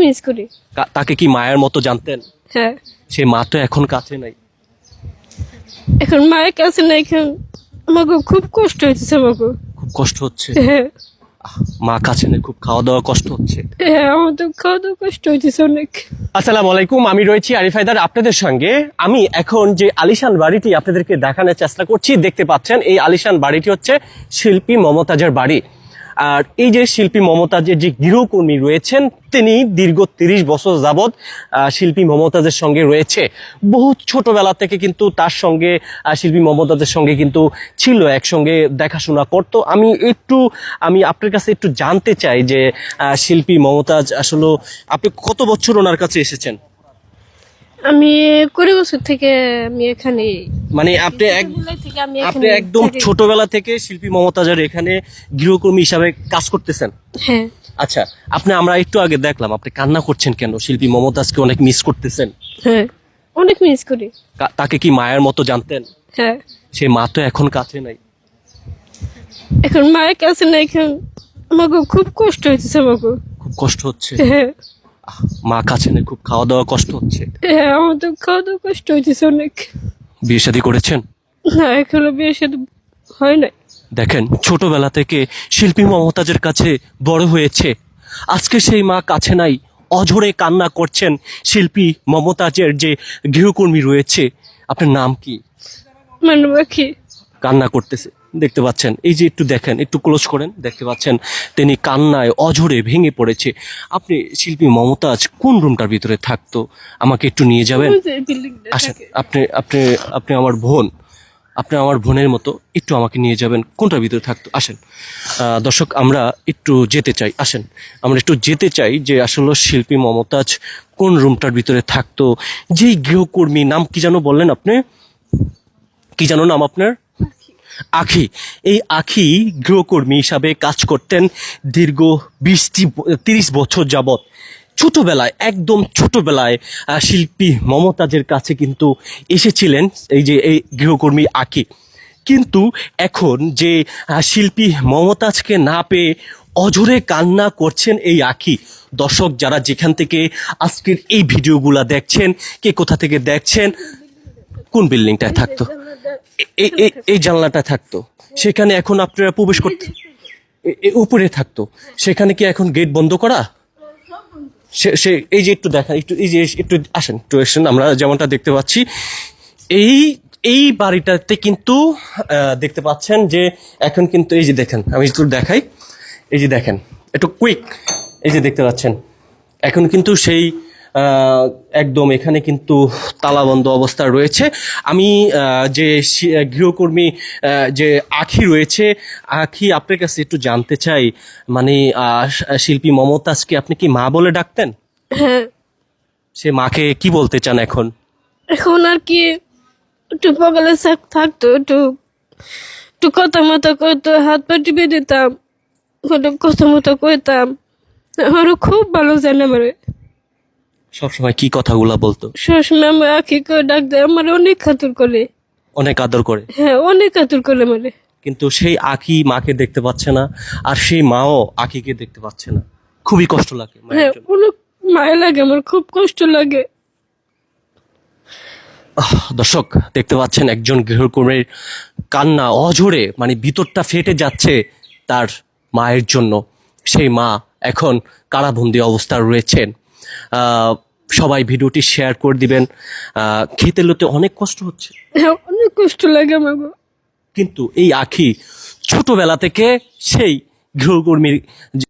Miss করি। কা- তাকে কি মায়ের মতো জানতেন? হ্যাঁ। সে মা তো এখন কাছে নাই। এখন মায়ের কাছে না এখন আমাকে খুব কষ্ট হইতেছে আমাকে। খুব কষ্ট হচ্ছে? হ্যাঁ। মা কাছে নেই খুব খাওয়া দাওয়া কষ্ট হচ্ছে। হ্যাঁ আমার তো খাওয়া দাওয়া কষ্ট হইতেছে অনেক। আসসালামু আলাইকুম আমি রয়েছি আরিফাইদার আপনাদের সঙ্গে। আমি এখন যে আলিশান বাড়িটি আপনাদেরকে দেখানোর চেষ্টা করছি দেখতে পাচ্ছেন এই আলিশান বাড়িটি হচ্ছে শিল্পী মমতাজের বাড়ি। আর এই যে শিল্পী মমতাজের যে গৃহকর্মী রয়েছেন, তিনি দীর্ঘ তিরিশ বছর যাবৎ শিল্পী মমতাজের সঙ্গে রয়েছে। বহু ছোটবেলা থেকে কিন্তু তার সঙ্গে শিল্পী মমতাজের সঙ্গে কিন্তু ছিল, একসঙ্গে দেখাশোনা করতো। আমি একটু, আমি আপনার কাছে একটু জানতে চাই যে শিল্পী মমতাজ আসলে আপনি কত বছর ওনার কাছে এসেছেন? আমি কুড়ি বছর থেকে আমি এখানে মানে আপনি এক আপনি একদম ছোটবেলা থেকে শিল্পী মমতাজের এখানে গৃহকর্মী হিসাবে কাজ করতেছেন? হ্যাঁ। আচ্ছা আপনি আমরা একটু আগে দেখলাম আপনি কান্না করছেন কেন? শিল্পী মমতাজকে অনেক মিস করতেছেন। হ্যাঁ অনেক মিস করি। তাকে কি মায়ের মতো জানতেন? হ্যাঁ। সে মা তো এখন কাছে নাই। এখন মায়ের কাছে নাই এখন আমাকে খুব কষ্ট হইতেছে আমাকে। খুব কষ্ট হচ্ছে। হ্যাঁ। মা কাছে নেই খুব খাওয়া দাওয়া কষ্ট হচ্ছে। হ্যাঁ আমার তো খাওয়া দাওয়া কষ্ট হইতেছে অনেক। বিয়ে শাদী করেছেন? না এখনও বিয়ে সাথে হয় নাই। দেখেন ছোটবেলা থেকে শিল্পী মমতাজের কাছে বড় হয়েছে। আজকে সেই মা কাছে নাই অঝরে কান্না করছেন শিল্পী মমতাজের যে গৃহকর্মী রয়েছে। আপনার নাম কি? কান্না করতেছে। দেখতে পাচ্ছেন। এই যে একটু দেখেন একটু ক্লোজ করেন দেখতে পাচ্ছেন তিনি কান্নায় অঝরে ভেঙে পড়েছে। আপনি শিল্পী মমতাজ কোন রুমটার ভিতরে থাকতো? আমাকে একটু নিয়ে যাবেন? আসেন আপনি আপনি আপনি আমার বোন আপনি আমার বোনের মতো একটু আমাকে নিয়ে যাবেন। কোনটার ভিতরে থাকতো? আসেন। দর্শক আমরা একটু যেতে চাই। আসেন। আমরা একটু যেতে চাই যে আসলে শিল্পী মমতাজ কোন রুমটার ভিতরে থাকতো? যেই গৃহকর্মী নাম কি যেন বললেন আপনি? কি জানো নাম আপনার? আখি। এই আখি গৃহকর্মী হিসাবে কাজ করতেন দীর্ঘ বিশটি তিরিশ বছর যাবৎ। ছোটোবেলায়, একদম ছোটোবেলায় শিল্পী মমতাজের কাছে কিন্তু এসেছিলেন এই যে, এই গৃহকর্মী আখি। কিন্তু এখন যে শিল্পী মমতাজকে না পেয়ে অঝরে কান্না করছেন এই আখি। দর্শক যারা যেখান থেকে আজকের এই ভিডিওগুলা দেখছেন, কে কোথা থেকে দেখছেন, কোন বিল্ডিংটায় থাকতো? এই জানলাটা থাকতো। সেখানে এখন আপনারা প্রবেশ করতে উপরে থাকতো। সেখানে কি এখন গেট বন্ধ করা? সে- সে, এই যে একটু দেখা একটু এই যে একটু আসেন একটু আসেন। আমরা যেমনটা দেখতে পাচ্ছি, এই এই বাড়িটাতে কিন্তু দেখতে পাচ্ছেন যে এখন কিন্তু এই যে দেখেন, আমি একটু দেখাই। এই যে দেখেন, একটু কুইক এই যে দেখতে পাচ্ছেন। এখন কিন্তু সেই একদম এখানে কিন্তু তালাবন্ধ অবস্থা রয়েছে। আমি যে গৃহকর্মী যে আখি রয়েছে আখি আপনার কাছে একটু জানতে চাই। মানে শিল্পী মমতাজকে আপনি কি মা বলে ডাকতেন? হ্যাঁ। সে মাকে কি বলতে চান এখন? এখন আর কি একটু থাক- থাকতো একটু একটু কথা মতো করতো হাত পা টিপে দিতাম কথা মতো করতাম আমারও খুব ভালো জানে আমার সবসময় কি কথাগুলা বলতো? সবসময় আমার আখি করে ডাক দেয় আমার অনেক খাতুর করে। অনেক আদর করে। হ্যাঁ অনেক খাতুর করে মানে কিন্তু সেই আখি মাকে দেখতে পাচ্ছে না আর সেই মাও আখিকে দেখতে পাচ্ছে না। খুবই কষ্ট লাগে মায়ের হ্যাঁ জন্য। অনেক মায়া লাগে আমার খুব কষ্ট লাগে। আহ, দর্শক দেখতে পাচ্ছেন একজন গৃহকর্মীর কান্না অঝরে মানে ভিতরটা ফেটে যাচ্ছে তার মায়ের জন্য। সেই মা এখন কারাবন্দি অবস্থা রয়েছেন। সবাই ভিডিওটি শেয়ার করে দিবেন। আহ, খেতে লোতে অনেক কষ্ট হচ্ছে। অনেক কষ্ট লাগে আমার কিন্তু এই আখি ছোটবেলা থেকে সেই গৃহকর্মীর